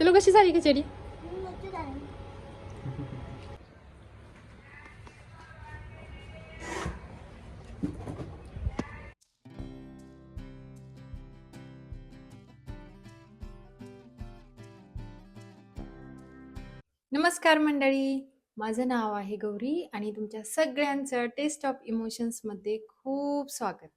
तुला कशी झाली खिचडी नमस्कार मंडळी. माझं नाव आहे गौरी आणि तुमच्या सगळ्यांचं टेस्ट ऑफ इमोशन्समध्ये खूप स्वागत.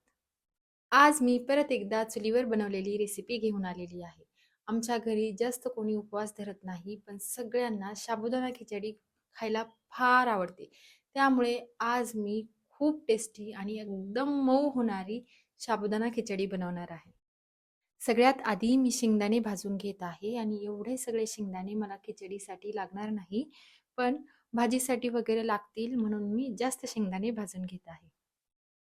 आज मी परत एकदा चुलीवर बनवलेली रेसिपी घेऊन आलेली आहे. आमच्या घरी जास्त कोणी उपवास धरत नाही पण सगळ्यांना साबुदाणा खिचडी खायला फार आवडते. त्यामुळे आज मी खूप टेस्टी आणि एकदम मऊ होणारी साबुदाणा खिचडी बनवणार आहे. सगळ्यात आधी मी शेंगदाणे भाजून घेत आहे आणि एवढे सगळे शेंगदाणे मला खिचडीसाठी लागणार नाही पण भाजीसाठी वगैरे लागतील म्हणून मी जास्त शेंगदाणे भाजून घेत आहे.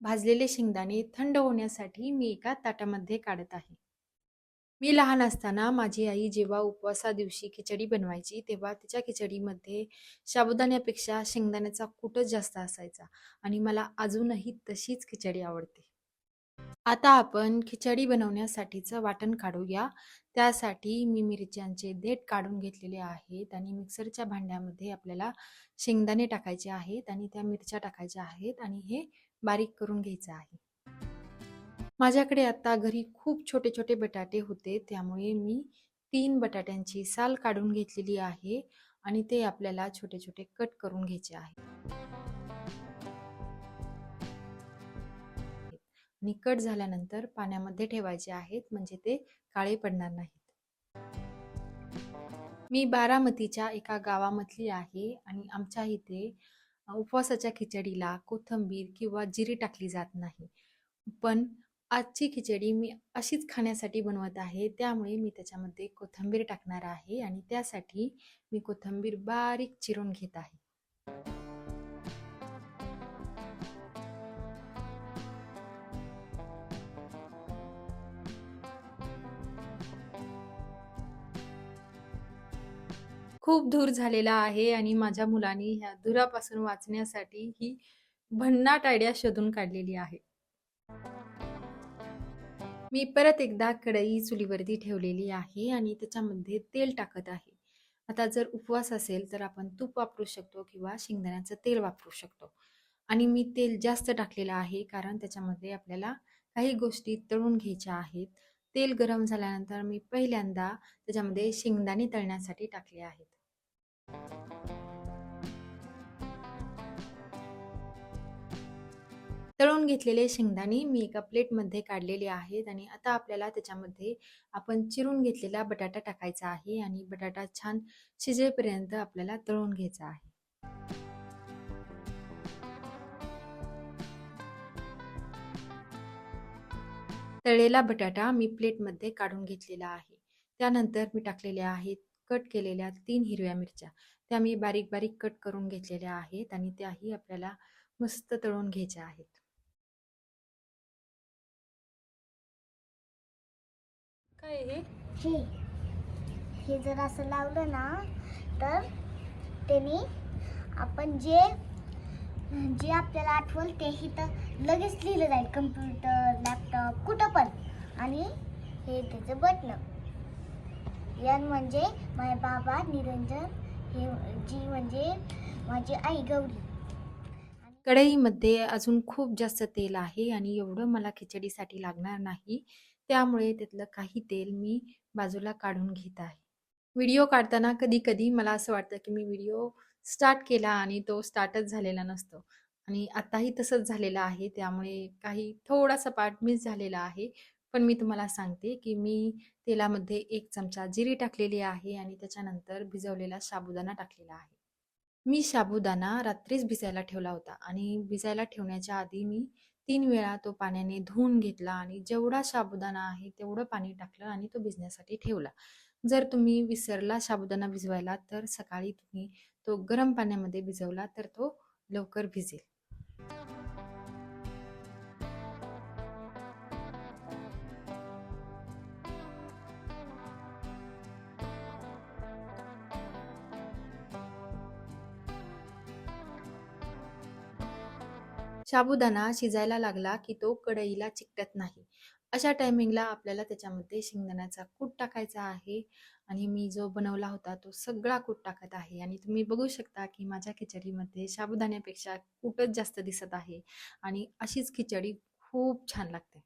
भाजलेले शेंगदाणे थंड होण्यासाठी मी एका ताटामध्ये काढत आहे. मी लहान असताना माझी आई जेव्हा उपवासा दिवशी खिचडी बनवायची तेव्हा तिच्या खिचडीमध्ये साबुदाण्यापेक्षा शेंगदाण्याचा कूटच जास्त असायचा आणि मला अजूनही तशीच खिचडी आवडते. आता आपण खिचडी बनवण्यासाठीचं वाटण काढूया. त्यासाठी मी मिरच्यांचे देठ काढून घेतलेले आहेत आणि मिक्सरच्या भांड्यामध्ये आपल्याला शेंगदाणे टाकायचे आहेत आणि त्या मिरच्या टाकायच्या आहेत आणि हे बारीक करून घ्यायचं आहे. माझ्याकडे आता घरी खूप छोटे छोटे बटाटे होते. त्यामुळे मी तीन बटाट्यांची साल काढून घेतलेली आहे आणि ते आपल्याला छोटे छोटे कट करून घ्यायचे आहे आणि कट झाल्यानंतर पाण्यामध्ये ठेवायचे आहेत म्हणजे ते काळे पडणार नाहीत. मी बारामतीच्या एका गावामधली आहे आणि आमच्या इथे उपवासाच्या खिचडीला कोथंबीर किंवा जिरी टाकली जात नाही. पण आजची खिचडी मी अशीच खाण्यासाठी बनवत आहे. त्यामुळे मी त्याच्यामध्ये कोथिंबीर टाकणार आहे आणि त्यासाठी मी कोथिंबीर बारीक चिरून घेत आहे. खूप धूर झालेला आहे आणि माझ्या मुलांनी ह्या धुरापासून वाचण्यासाठी ही भन्नाट आयडिया शोधून काढलेली आहे. मी परत एकदा कढई चुलीवरती ठेवलेली आहे आणि त्याच्यामध्ये तेल टाकत आहे. आता जर उपवास असेल तर आपण तूप वापरू शकतो किंवा शेंगदाण्याचं तेल वापरू शकतो. आणि मी तेल जास्त टाकलेलं आहे कारण त्याच्यामध्ये आपल्याला काही गोष्टी तळून घ्यायच्या आहेत. तेल गरम झाल्यानंतर मी पहिल्यांदा त्याच्यामध्ये शेंगदाणे तळण्यासाठी टाकले आहेत. तळून घेतलेले शेंगदाणे मी एका प्लेटमध्ये काढलेले आहेत आणि आता आपल्याला त्याच्यामध्ये आपण चिरून घेतलेला बटाटा टाकायचा आहे आणि बटाटा छान शिजेपर्यंत आपल्याला तळून घ्यायचा आहे. तळलेला बटाटा मी प्लेटमध्ये काढून घेतलेला आहे. त्यानंतर मी टाकलेल्या आहेत कट केलेल्या तीन हिरव्या मिरच्या. त्या मी बारीक बारीक कट करून घेतलेल्या आहेत आणि त्याही आपल्याला मस्त तळून घ्यायच्या आहेत. काय हे? हे हे जर असं लावलं ना तर त्याने आपण जे जे आपल्याला आठवल ते तर लगेच लिहिलं जाईल. कम्प्युटर लॅपटॉप कुठं पण. आणि हे त्याचं बटणं. यन म्हणजे माझे बाबा निरंजन हे जी म्हणजे माझी आई गौरी. कढईमध्ये अजून खूप जास्त तेल आहे आणि एवढं मला खिचडीसाठी लागणार नाही. त्यामुळे त्यातलं काही तेल मी बाजूला काढून घेत आहे. व्हिडिओ काढताना कधी कधी मला असं वाटतं की मी व्हिडिओ स्टार्ट केला आणि तो स्टार्टच झालेला नसतो. आणि आताही तसंच झालेलं आहे त्यामुळे काही थोडासा पार्ट मिस झालेला आहे. पण मी तुम्हाला सांगते की मी तेलामध्ये एक चमचा जिरी टाकलेली आहे आणि त्याच्यानंतर भिजवलेला साबुदाणा टाकलेला आहे. मी साबुदाणा रात्रीच भिजायला ठेवला होता आणि भिजायला ठेवण्याच्या आधी मी तीन वेळा तो पाण्याने धुवून घेतला आणि जेवढा साबुदाणा आहे तेवढं पाणी टाकलं आणि तो भिजण्यासाठी ठेवला. जर तुम्ही विसरला साबुदाणा भिजवायला तर सकाळी तुम्ही तो गरम पाण्यामध्ये भिजवला तर तो लवकर भिजेल. साबुदाणा शिजायला लागला की तो कढईला चिकटत नाही. अशा टायमिंगला आपल्याला त्याच्यामध्ये शेंगदाण्याचा कूट टाकायचा आहे आणि मी जो बनवला होता तो सगळा कूट टाकत आहे. आणि तुम्ही बघू शकता की माझ्या खिचडीमध्ये साबुदाण्यापेक्षा कूटच जास्त दिसत आहे आणि अशीच खिचडी खूप छान लागते.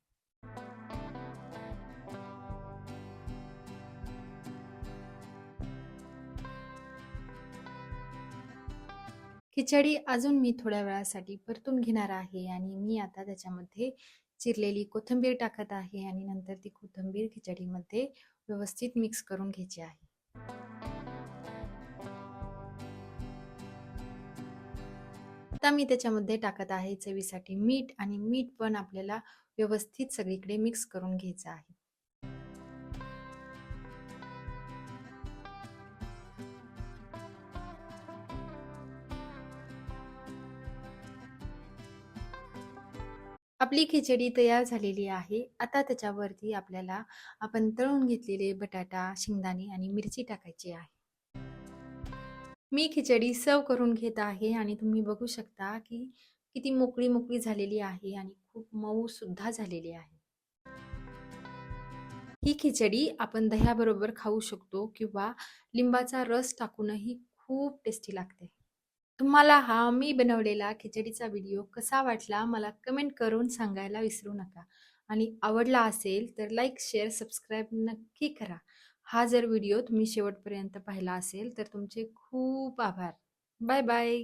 खिचडी अजून मी थोड्या वेळासाठी परतून घेणार आहे आणि मी आता त्याच्यामध्ये चिरलेली कोथिंबीर टाकत आहे आणि नंतर ती कोथिंबीर खिचडीमध्ये व्यवस्थित मिक्स करून घ्यायची आहे. आता मी त्याच्यामध्ये टाकत आहे चवीसाठी मीठ आणि मीठ पण आपल्याला व्यवस्थित सगळीकडे मिक्स करून घ्यायचं आहे. आपली खिचडी तयार झालेली आहे. आता त्याच्यावरती आपल्याला आपण तळून घेतलेले बटाटा शेंगदाणे आणि मिरची टाकायची आहे. मी खिचडी सर्व करून घेत आहे आणि तुम्ही बघू शकता की किती मोकळी मोकळी झालेली आहे आणि खूप मऊ सुद्धा झालेली आहे. ही खिचडी आपण दह्याबरोबर खाऊ शकतो किंवा लिंबाचा रस टाकूनही खूप टेस्टी लागते. तुम्हाला हा मी बनवलेला खिचडीचा व्हिडिओ कसा वाटला मला कमेंट करून सांगायला विसरू नका. आणि आवडला असेल तर लाईक शेअर सबस्क्राईब नक्की करा. हा जर व्हिडिओ तुम्ही शेवटपर्यंत पाहिला असेल तर तुमचे खूप आभार. Bye bye.